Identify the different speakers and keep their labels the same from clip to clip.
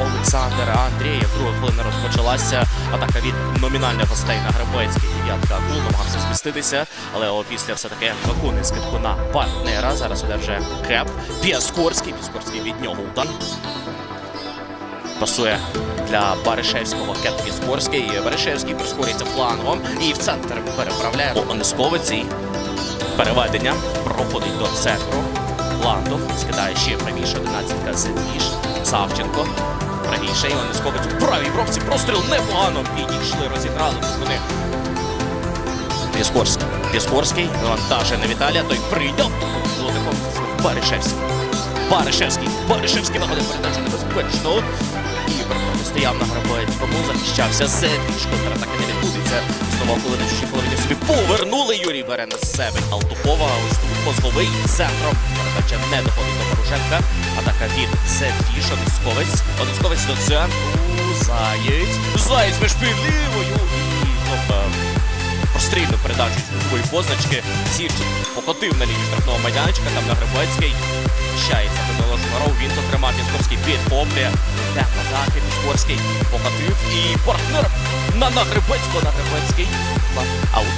Speaker 1: Олександр Андрієв. Друга хвилина розпочалася. Атака від номінальних гостей на Гребецький. Дев'ятка Акул намагався зміститися, але опісля все-таки виконує скидку на партнера. Зараз одержує кеп. Піаскорський. Піаскорський від нього удар. Пасує для Баришевського кеп Піскорський. Баришевський прискорюється флангом і в центр переправляє Онисковець. І Переведення проходить до центру. Ландов скидає ще правіше 11-ка Сидніш. Савченко. Правіше Іван Несковець у правій бровці. Простріл непогано підійшли, розіграли. Вони. Піскорський. Піскорський. Навантажує на Віталія. Той прийняв. Золотиком Баришевський. Баришевський. Баришевський находить передачу небезпечно. Ігор протистояв на Грабовецькому, захищався Зефіш, контратака не відбудеться. Знову коли собі повернули. Юрій бере на себе Алтухова, ось тут мозговий центром. Передача не доходить до Порошенка. Атака від Зефіш, Одисковець. Одисковець до центру. Заєць. Заєць між лівою. І тобто, прострільну передачу з кутової позначки. Сірчик покотив на лінію штрафного майданчика, там на Грибецький. Щається Данило Шмаров, він зокрема Пінськовський підхоплює. Йде в атаки, Пінськорський покотив і партнер на Нагребецького, Нагребецький. Аут.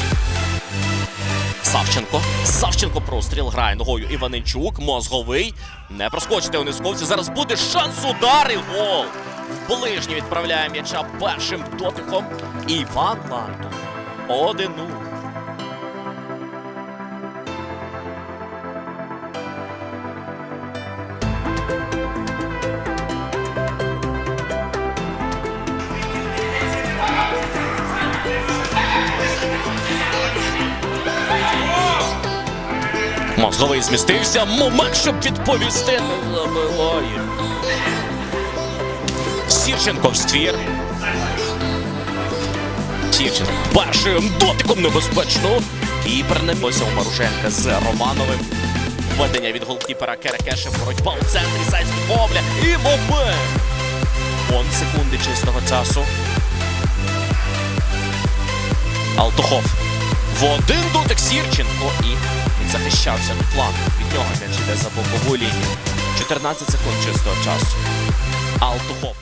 Speaker 1: Савченко. Савченко простріл грає ногою Іваненчук. Мозговий. Не проскочити у низковці. Зараз буде шанс удар і гол. В ближній відправляє м'яча першим дотиком. Іван Лантов. 1-0. Мозговий змістився. Момент, щоб відповісти. Забиває. Сірченко в ствір. Сірченко першим дотиком небезпечно. Кіпер не у Марушенка з Романовим. Введення від голкіпера Керекеша. Боротьба у центрі Зайць Бобля. І момент. Он секунди чистого часу. Алтухов. В один дотик Сірченко і захищався від фланг. Від нього м'яч іде за бокову лінію. 14 секунд чистого часу. Алтухов.